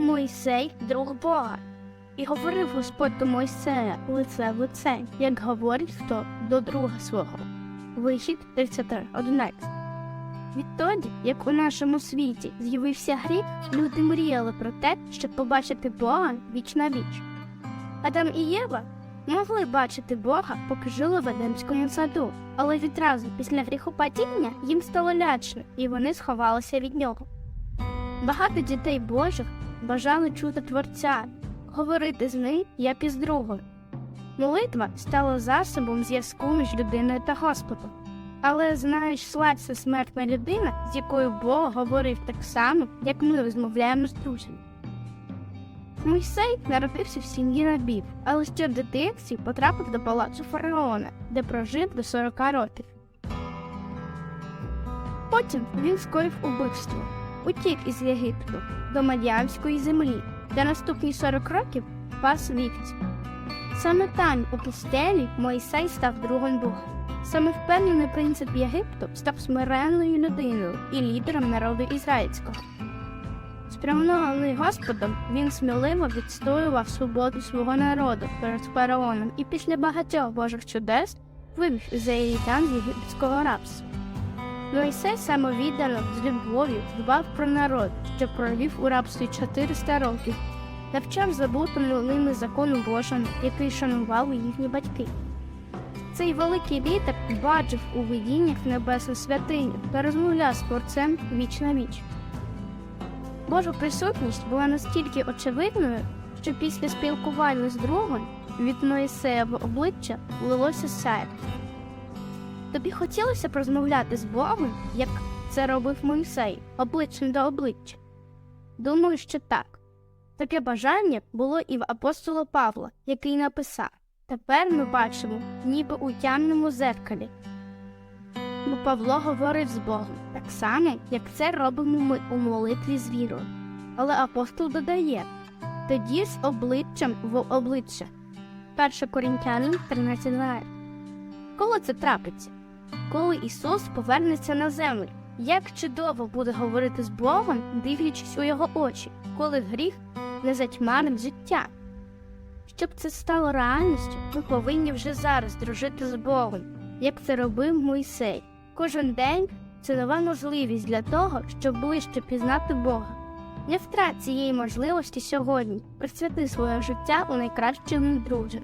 Мойсей друг Бога. І говорив Господь до Мойсея лице в лице, як говорить хто до друга свого. Вихід 33.11 Відтоді, як у нашому світі з'явився гріх, люди мріяли про те, щоб побачити Бога віч на віч. Адам і Єва могли бачити Бога, поки жили в Едемському саду, але відразу після гріхопадіння їм стало лячно, і вони сховалися від нього. Багато дітей Божих бажали чути Творця, говорити з ним як із другом. Молитва стала засобом зв'язку між людиною та Господом. Але знаєш, слад смертна людина, з якою Бог говорив так само, як ми розмовляємо з друзями. Мойсей народився в сім'ї рабів, але ще в дитинстві потрапив до палацу фараона, де прожив до 40 років. Потім він скоїв убивство, утік із Єгипту до Мадіамської землі, де наступні 40 років пас вівці. Саме там, у пустелі, Мойсей став другом Бога. Саме впевнений принцип Єгипту став смиренною людиною і лідером народу ізраїльського. Спрямований Господом, він сміливо відстоював свободу свого народу перед фараоном і після багатьох божих чудес вивів з єгипетського рабства. Мойсей самовіддано з любов'ю дбав про народ, що провів у рабстві 400 років, навчав забутому ними закону Божому, який шанували їхні батьки. Цей великий лідер бачив у видіннях небесну святиню та розмовляв з творцем віч на віч. Божа присутність була настільки очевидною, що після спілкування з другом від Моїсеєвого обличчя лилося сяйво. Тобі хотілося б розмовляти з Богом, як це робив Мойсей, обличчям до обличчя? Думаю, що так. Таке бажання було і в апостола Павла, який написав Тепер ми бачимо, ніби у тямному зеркалі. Бо Павло говорив з Богом так само, як це робимо ми у молитві з вірою. Але апостол додає тоді з обличчям в обличчя. 1 Корінтянин 13.2 Коли це трапиться? Коли Ісус повернеться на землю, як чудово буде говорити з Богом, дивлячись у його очі, коли гріх не затьмарив життя. Щоб це стало реальністю, ми повинні вже зараз дружити з Богом, як це робив Мойсей. Кожен день це нова можливість для того, щоб ближче пізнати Бога. Не втрать цієї можливості сьогодні, присвяти своє життя у найкращому друже.